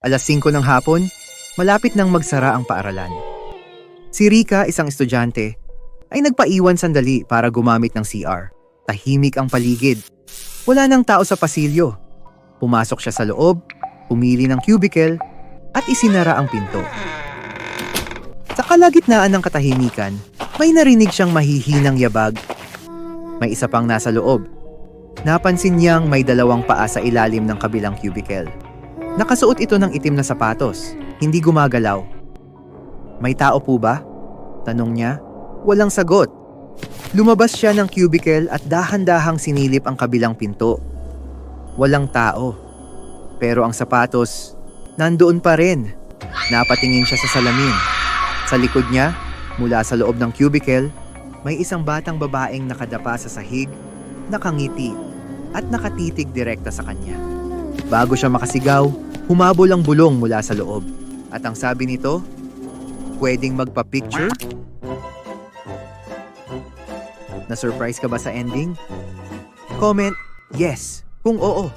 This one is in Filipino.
Alas 5 ng hapon, malapit nang magsara ang paaralan. Si Rika, isang estudyante, ay nagpaiwan sandali para gumamit ng CR. Tahimik ang paligid. Wala nang tao sa pasilyo. Pumasok siya sa loob, pumili ng cubicle, at isinara ang pinto. Sa kalagitnaan ng katahimikan, may narinig siyang mahihinang yabag. May isa pang nasa loob. Napansin niyang may dalawang paa sa ilalim ng kabilang cubicle. Nakasuot ito ng itim na sapatos, hindi gumagalaw. May tao po ba? Tanong niya. Walang sagot. Lumabas siya ng cubicle at dahan-dahang sinilip ang kabilang pinto. Walang tao. Pero ang sapatos, nandoon pa rin. Napatingin siya sa salamin. Sa likod niya, mula sa loob ng cubicle, may isang batang babaeng nakadapa sa sahig, nakangiti, at nakatitig direkta sa kanya. Bago siya makasigaw, humabol ang bulong mula sa loob. At ang sabi nito, pwedeng magpa-picture? Na-surprise ka ba sa ending? Comment, yes, kung oo.